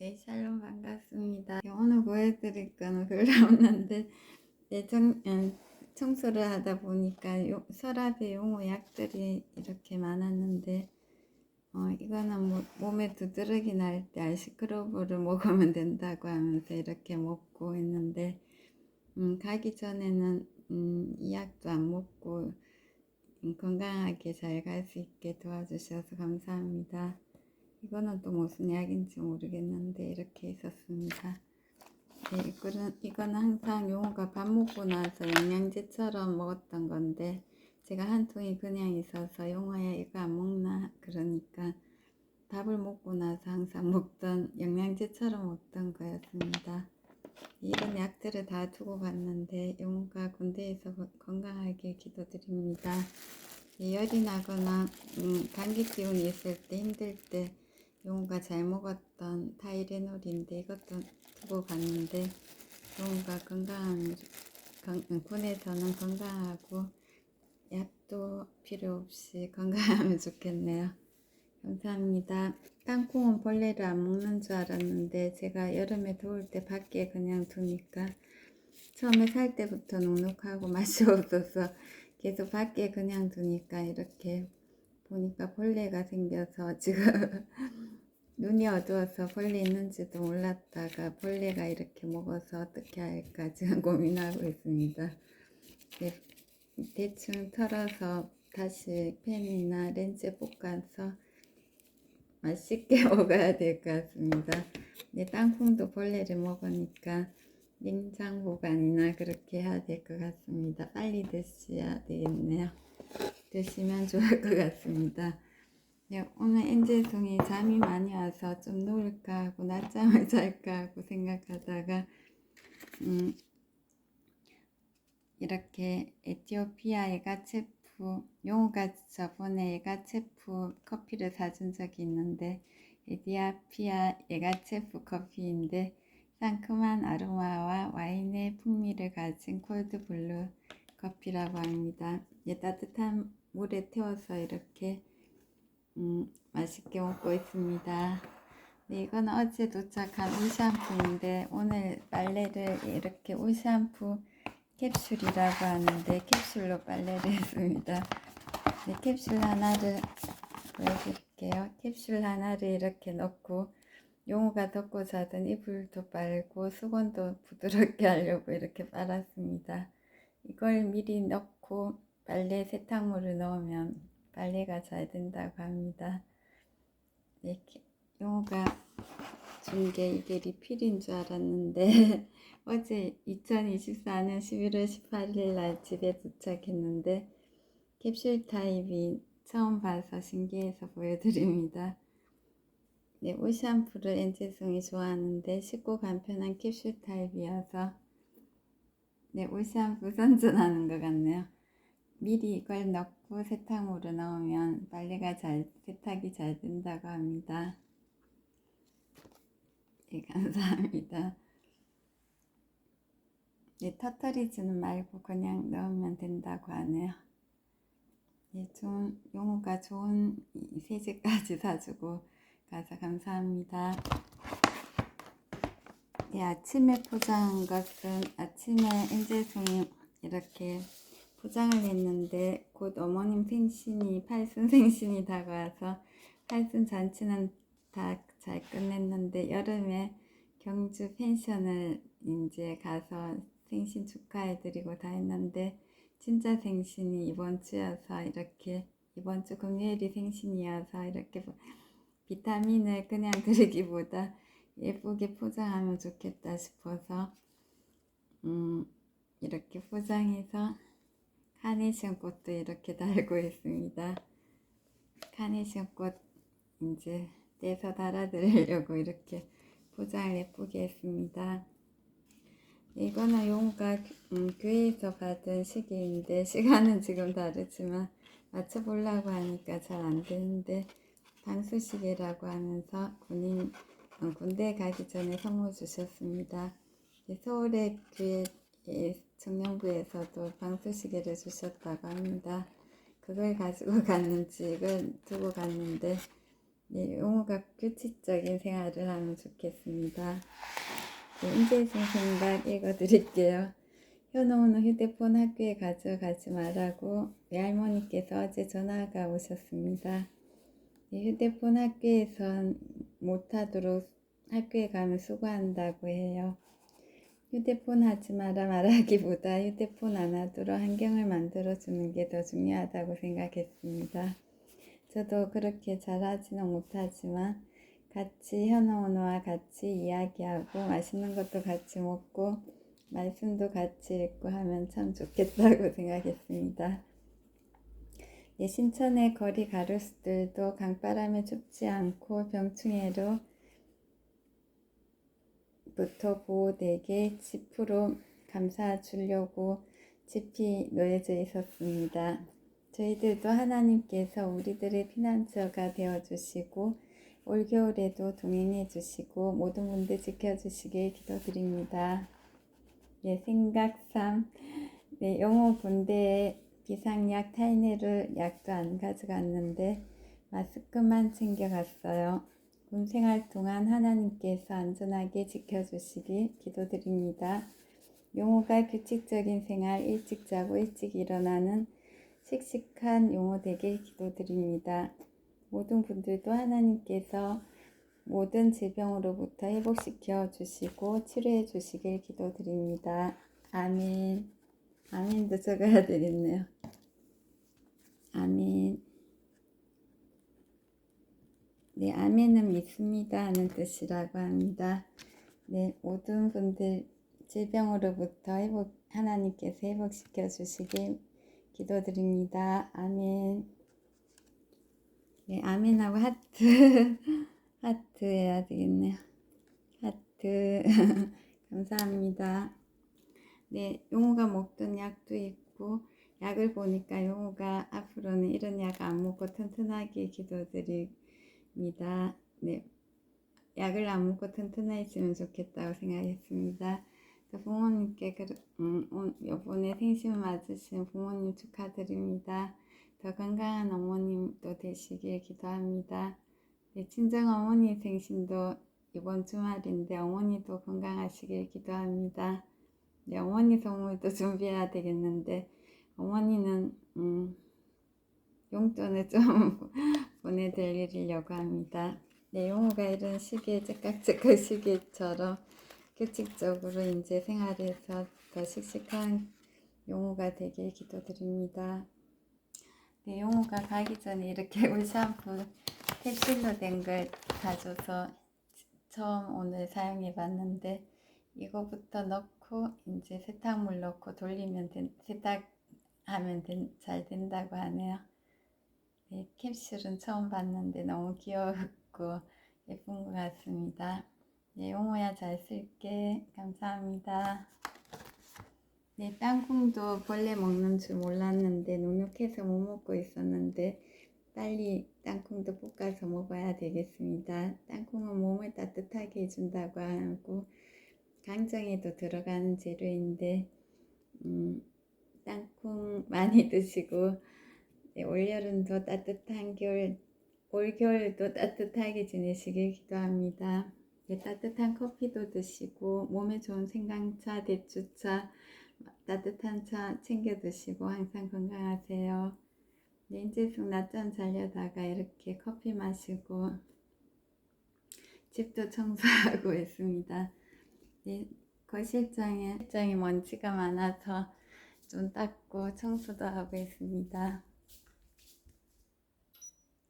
네, 샬롬 반갑습니다. 오늘 보여드릴 거는 별로 없는데, 네, 청, 음, 청소를 하다 보니까 요, 서랍에 용어 약들이 이렇게 많았는데, 어, 이거는 뭐, 몸에 두드러기 날때 알시크로브를 먹으면 된다고 하면서 이렇게 먹고 있는데, 음, 가기 전에는 음, 이 약도 안 먹고 음, 건강하게 잘 갈 수 있게 도와주셔서 감사합니다. 이거는 또 무슨 약인지 모르겠는데 이렇게 있었습니다. 네, 이거는, 이거는 항상 용호가 밥 먹고 나서 영양제처럼 먹었던 건데 제가 한 통이 그냥 있어서 용호야 이거 안 먹나 그러니까 밥을 먹고 나서 항상 먹던 영양제처럼 먹던 거였습니다. 이런 약들을 다 두고 갔는데 용호가 군대에서 건강하게 기도드립니다. 예, 열이 나거나 음, 감기 기운이 있을 때 힘들 때 용우가 잘 먹었던 타이레놀인데 이것도 두고 갔는데 용우가 건강한 군에서는 건강하고 약도 필요 없이 건강하면 좋겠네요. 감사합니다. 땅콩은 벌레를 안 먹는 줄 알았는데 제가 여름에 더울 때 밖에 그냥 두니까 처음에 살 때부터 눅눅하고 맛이 없어서 계속 밖에 그냥 두니까 이렇게 보니까 벌레가 생겨서 지금 눈이 어두워서 벌레 있는지도 몰랐다가 벌레가 이렇게 먹어서 어떻게 할까 지금 고민하고 있습니다. 네, 대충 털어서 다시 팬이나 렌즈 볶아서 맛있게 먹어야 될 것 같습니다. 네, 땅콩도 벌레를 먹으니까 냉장 보관이나 그렇게 해야 될 것 같습니다. 빨리 드셔야 되겠네요. 드시면 좋을 것 같습니다. 네, 오늘 엔젤송이 잠이 많이 와서 좀 누울까 하고 낮잠을 잘까 하고 생각하다가 음, 이렇게 에티오피아 에가체프 용우가 저번에 에가체프 커피를 사준 적이 있는데 에티오피아 에가체프 커피인데 상큼한 아로마와 와인의 풍미를 가진 콜드블루 커피라고 합니다. 예, 따뜻한 물에 태워서 이렇게 음, 맛있게 먹고 있습니다. 네, 이건 어제 도착한 울 샴푸인데 오늘 빨래를 이렇게 울 샴푸 캡슐이라고 하는데 캡슐로 빨래를 했습니다. 네, 캡슐 하나를 보여드릴게요. 캡슐 하나를 이렇게 넣고 용우가 덮고 자던 이불도 빨고 수건도 부드럽게 하려고 이렇게 빨았습니다. 이걸 미리 넣고 빨래 세탁물을 넣으면 빨래가 잘 된다고 합니다. 이렇게 용우가 준 게 이게 리필인 줄 알았는데 어제 2024년 11월 18일 날 집에 도착했는데 캡슐 타입이 처음 봐서 신기해서 보여드립니다. 네, 옷 샴푸를 엔젤송이 좋아하는데 쉽고 간편한 캡슐 타입이어서 네, 옷 샴푸 선전하는 것 같네요. 미리 이걸 넣고 세탁물을 넣으면 빨래가 잘 세탁이 잘 된다고 합니다. 네, 감사합니다. 네, 터터리지는 말고 그냥 넣으면 된다고 하네요. 네, 좋은 용우가 좋은 세제까지 사주고 가서 감사합니다. 네, 아침에 포장한 것은 아침에 엔젤송이 이렇게 포장을 했는데 곧 어머님 생신이 팔순 생신이 다가와서 팔순 잔치는 다 잘 끝냈는데 여름에 경주 펜션을 이제 가서 생신 축하해드리고 다 했는데 진짜 생신이 이번 주여서 이렇게 이번 주 금요일이 생신이어서 이렇게 비타민을 그냥 드리기보다 예쁘게 포장하면 좋겠다 싶어서 음 이렇게 포장해서 카네이션 꽃도 이렇게 달고 있습니다. 카네이션 꽃 이제 떼서 달아드리려고 이렇게 포장을 예쁘게 했습니다. 이거는 용가 음, 교회에서 받은 시계인데 시간은 지금 다르지만 맞춰보려고 하니까 잘 안 되는데 방수시계라고 하면서 군인 어, 군대 가기 전에 선물 주셨습니다. 서울의 교회 청년부에서도 방수시계를 주셨다고 합니다. 그걸 가지고 갔는지 이걸 두고 갔는데 네, 용호가 규칙적인 생활을 하면 좋겠습니다. 네, 인재생 생각 읽어드릴게요. 현호는 휴대폰 학교에 가져가지 말라고 외할머니께서 어제 전화가 오셨습니다. 네, 휴대폰 학교에선 못하도록 학교에 가면 수고한다고 해요. 휴대폰 하지 마라 말하기보다 휴대폰 안 하도록 환경을 만들어 주는 게 더 중요하다고 생각했습니다. 저도 그렇게 잘하지는 못하지만 같이 현어원어와 같이 이야기하고 맛있는 것도 같이 먹고 말씀도 같이 읽고 하면 참 좋겠다고 생각했습니다. 예, 신천의 거리 가로수들도 강바람에 춥지 않고 병충해로 부터 보호되게 짚으로 감싸 주려고 짚이 놓여져 있었습니다. 저희들도 하나님께서 우리들의 피난처가 되어 주시고 올겨울에도 동행해 주시고 모든 분들 지켜 주시길 기도드립니다. 예, 생각 3. 네, 영어 본대에 비상약 타이네를 약도 안 가져갔는데 마스크만 챙겨갔어요. 군 생활 동안 하나님께서 안전하게 지켜주시길 기도드립니다. 용호가 규칙적인 생활, 일찍 자고 일찍 일어나는 씩씩한 용호 되길 기도드립니다. 모든 분들도 하나님께서 모든 질병으로부터 회복시켜 주시고 치료해 주시길 기도드립니다. 아멘. 아멘도 적어야 되겠네요. 아멘. 네, 아멘은 믿습니다 하는 뜻이라고 합니다. 네, 모든 분들 질병으로부터 회복, 하나님께서 회복시켜 주시길 기도드립니다. 아멘. 네, 아멘하고 하트, 하트 해야 되겠네요. 하트. 감사합니다. 네, 용호가 먹던 약도 있고, 약을 보니까 용호가 앞으로는 이런 약 안 먹고 튼튼하게 기도드 립니다. 네, 약을 안 먹고 튼튼해지면 좋겠다고 생각했습니다. 또 부모님께 그, 음, 오- 이번에 생신 맞으신 부모님 축하드립니다. 더 건강한 어머님도 되시길 기도합니다. 네, 친정 어머니 생신도 이번 주말인데 어머니도 건강하시길 기도합니다. 네, 어머니 선물도 준비해야 되겠는데 어머니는 음, 용돈을 좀 보내드리려고 합니다. 네, 용호가 이런 시기에 째깍째깍 시기처럼 규칙적으로 이제 생활에서 더 씩씩한 용호가 되길 기도드립니다. 네, 용호가 가기 전에 이렇게 울 샴푸 캡슐로 된 걸 가져서 처음 오늘 사용해 봤는데 이거부터 넣고 이제 세탁물 넣고 돌리면 된, 세탁하면 된, 잘 된다고 하네요. 네, 캡슐은 처음 봤는데 너무 귀엽고 예쁜 것 같습니다. 네, 용호야 잘 쓸게. 감사합니다. 네, 땅콩도 벌레 먹는 줄 몰랐는데 눅눅해서 못 먹고 있었는데 빨리 땅콩도 볶아서 먹어야 되겠습니다. 땅콩은 몸을 따뜻하게 해준다고 하고 강정에도 들어가는 재료인데 음, 땅콩 많이 드시고 네, 올여름도 따뜻한 겨울 올겨울도 따뜻하게 지내시길 기도합니다. 네, 따뜻한 커피도 드시고 몸에 좋은 생강차, 대추차, 따뜻한 차 챙겨 드시고 항상 건강하세요. 네, 인제숙 낮잠 자려다가 이렇게 커피 마시고 집도 청소하고 있습니다. 네, 거실장에 실장에 먼지가 많아서 좀 닦고 청소도 하고 있습니다.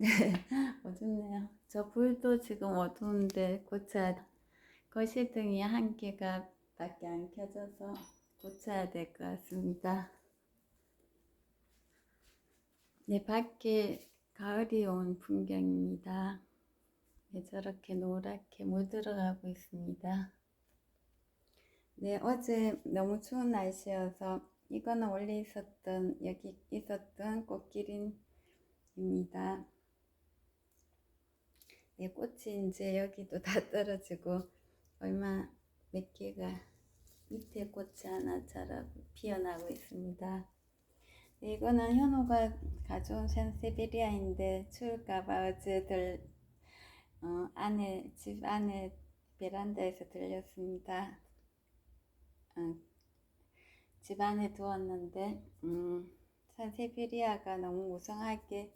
네, 어둡네요. 저 불도 지금 어두운데 고쳐야 돼. 거실등이 한 개가 밖에 안 켜져서 고쳐야 될 것 같습니다. 네, 밖에 가을이 온 풍경입니다. 네, 저렇게 노랗게 물들어가고 있습니다. 네, 어제 너무 추운 날씨여서 이거는 원래 있었던 여기 있었던 꽃기린입니다. 네, 꽃이 이제 여기도 다 떨어지고 얼마 몇 개가 밑에 꽃이 하나 자라고 피어나고 있습니다. 네, 이거는 현호가 가져온 산세베리아인데 추울까봐 어제들 어, 안에 집 안에 베란다에서 들렸습니다. 어, 집 안에 두었는데 음, 산세베리아가 너무 무성하게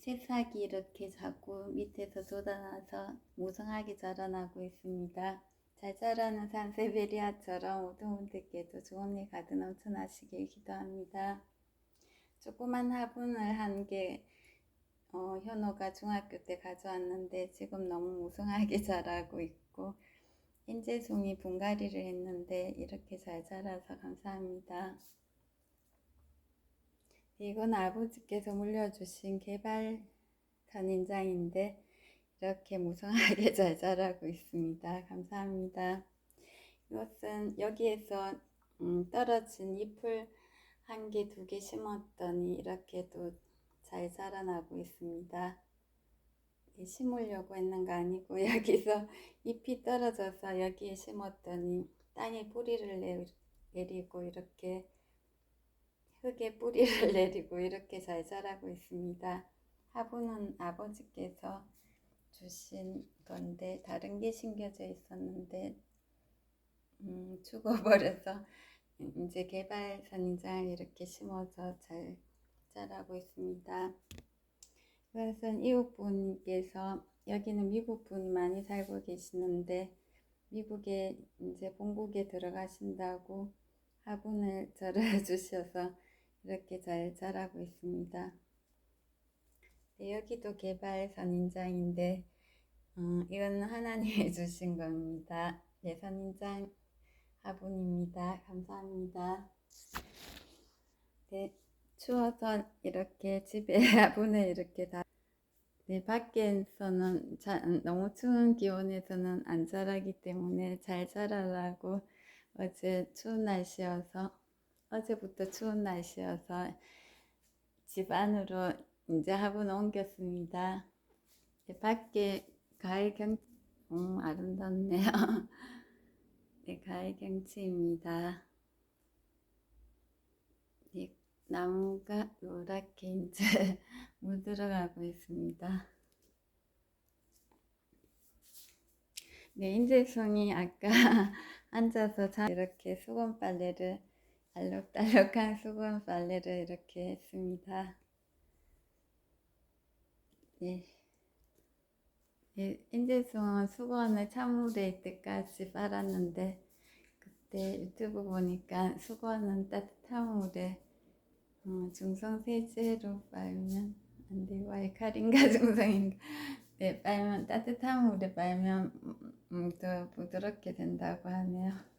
새싹이 이렇게 자꾸 밑에서 돋아나서 무성하게 자라나고 있습니다. 잘 자라는 산세베리아처럼 우드분들께도 좋은 일 가득 넘쳐나시길 기도합니다. 조그만 화분을 한개 어, 현호가 중학교 때 가져왔는데 지금 너무 무성하게 자라고 있고 인제송이 분갈이를 했는데 이렇게 잘 자라서 감사합니다. 이건 아버지께서 물려주신 개발 선인장인데 이렇게 무성하게 잘 자라고 있습니다. 감사합니다. 이것은 여기에서 음, 떨어진 잎을 한 개, 두 개 심었더니 이렇게 또잘 자라나고 있습니다. 이 심으려고 했는 거 아니고 여기서 잎이 떨어져서 여기에 심었더니 땅에 뿌리를 내, 내리고 이렇게 흙에 뿌리를 내리고 이렇게 잘 자라고 있습니다. 화분은 아버지께서 주신 건데 다른 게 심겨져 있었는데 음, 죽어버려서 이제 개발 선인장을 이렇게 심어서 잘 자라고 있습니다. 그것은 이웃분께서 여기는 미국 분이 많이 살고 계시는데 미국에 이제 본국에 들어가신다고 화분을 절해 주셔서 이렇게 잘 자라고 있습니다. 네, 여기도 개발 선인장인데 어, 이건 하나님이 주신 겁니다. 네, 선인장 화분입니다. 감사합니다. 네, 추워서 이렇게 집에 화분을 이렇게 다 네, 밖에서는 자, 너무 추운 기온에서는 안 자라기 때문에 잘 자라라고 어제 추운 날씨여서 어제부터 추운 날씨여서 집 안으로 이제 화분 옮겼습니다. 네, 밖에 가을 경, 음, 아름답네요. 네, 가을 경치입니다. 네, 나무가 노랗게 이제 물들어가고 있습니다. 네, 인재송이 아까 앉아서 자 이렇게 수건 빨래를 알록달록한 수건 빨래를 이렇게 했습니다. 예. 예, 인재송은 수건을 찬물에 때까지 빨았는데 그때 유튜브 보니까 수건은 따뜻한 물에 어, 중성 세제로 빨면 안 되고 알카린가 중성인가 네 빨면 따뜻한 물에 빨면 음, 더 부드럽게 된다고 하네요.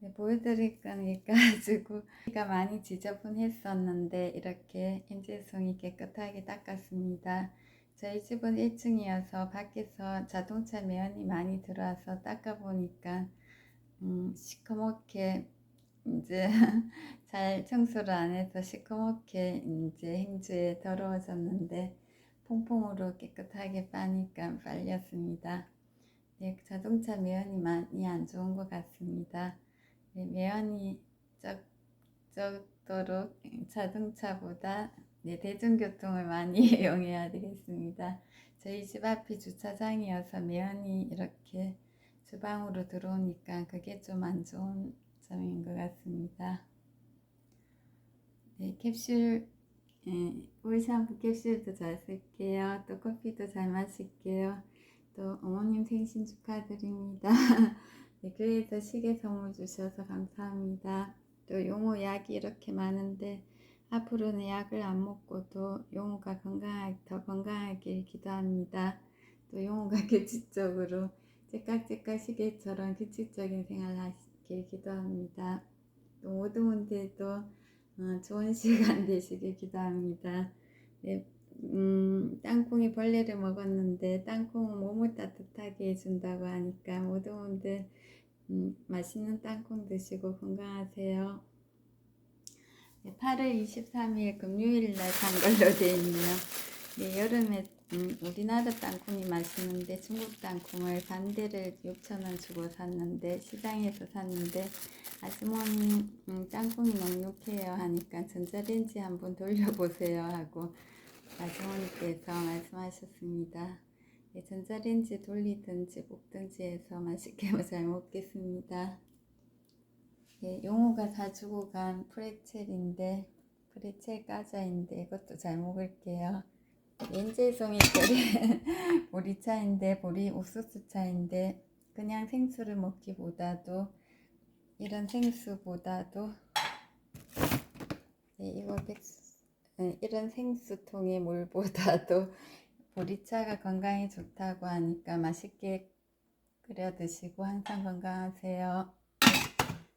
네, 보여드릴 건 여기가지고 가 많이 지저분했었는데 이렇게 인제송이 깨끗하게 닦았습니다. 저희 집은 1층이어서 밖에서 자동차 매연이 많이 들어와서 닦아보니까 음, 시커멓게 이제 잘 청소를 안 해서 시커멓게 이제 행주에 더러워졌는데 퐁퐁으로 깨끗하게 빠니까 빨렸습니다. 네, 자동차 매연이 많이 안 좋은 것 같습니다. 네, 매연이 적, 적도록 자동차보다 네, 대중교통을 많이 이용해야 되겠습니다. 저희 집 앞이 주차장이어서 매연이 이렇게 주방으로 들어오니까 그게 좀 안 좋은 점인 것 같습니다. 네, 캡슐, 예, 올 샴푸 캡슐도 잘 쓸게요. 또 커피도 잘 마실게요. 또 어머님 생신 축하드립니다. 네, 그래서 시계 선물 주셔서 감사합니다. 또 용호 약이 이렇게 많은데 앞으로는 약을 안 먹고도 용호가 건강하게 더 건강하길 기도합니다. 또 용호가 규칙적으로 째깍째깍 시계처럼 규칙적인 생활 하시길 기도합니다. 또 모든 분들도 어, 좋은 시간 되시길 기도합니다. 네, 음, 땅콩이 벌레를 먹었는데 땅콩은 몸을 따뜻하게 해준다고 하니까 모든 분들 음, 맛있는 땅콩 드시고 건강하세요. 네, 8월 23일 금요일 날산 걸로 되어 있네요. 네, 여름에 음, 우리나라 땅콩이 맛있는데 중국 땅콩을 반대를 6,000원 주고 샀는데 시장에서 샀는데 아주머니 음, 땅콩이 넉넉해요 하니까 전자레인지 한번 돌려보세요 하고 아주머니께서 말씀하셨습니다. 네, 전자레인지 돌리든지 볶든지 해서 맛있게 잘 먹겠습니다. 네, 용호가 사주고 간 프레첼인데 프레첼 까자인데 이것도 잘 먹을게요. 인제송이 보리 보리차인데 보리 옥수수 차인데 그냥 생수를 먹기보다도 이런 생수보다도 네, 이거 백수, 네, 이런 생수통의 물보다도 보리차가 건강에 좋다고 하니까 맛있게 끓여 드시고 항상 건강하세요.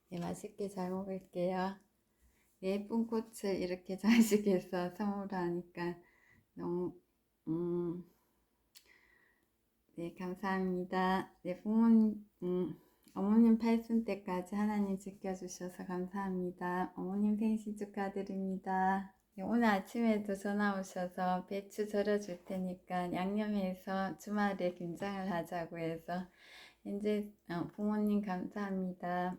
네, 맛있게 잘 먹을게요. 예쁜 꽃을 이렇게 장식해서 선물하니까 너무 음, 네 감사합니다. 네 부모님 음, 어머님 팔순 때까지 하나님 지켜주셔서 감사합니다. 어머님 생신 축하드립니다. 네, 오늘 아침에도 전화 오셔서 배추 절여줄 테니까 양념해서 주말에 김장을 하자고 해서 이제 어, 부모님 감사합니다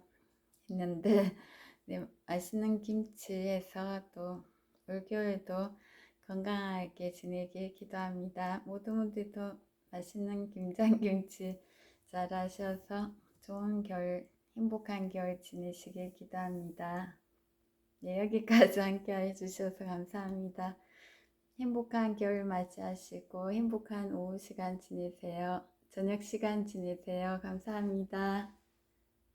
했는데 네, 맛있는 김치에서 또 올겨울도 건강하게 지내길 기도합니다. 모든 분들도 맛있는 김장김치 잘 하셔서 좋은 겨울, 행복한 겨울 지내시길 기도합니다. 네, 여기까지 함께 해주셔서 감사합니다. 행복한 겨울 맞이하시고 행복한 오후 시간 지내세요. 저녁 시간 지내세요. 감사합니다.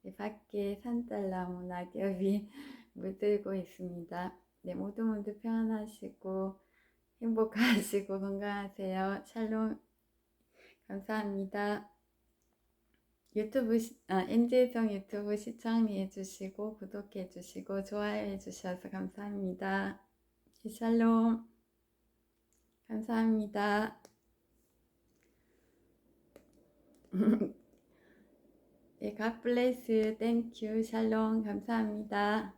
네, 밖에 산딸나무 낙엽이 물들고 있습니다. 네, 모든 분들 평안하시고 행복하시고 건강하세요. 샬롬 감사합니다. 유튜브 시, 아, 유튜브 시청해 주시고 구독해 주시고 좋아해 주셔서 감사합니다. 네, 샬롬 감사합니다. 네, God bless. Thank you. 샬롬 감사합니다.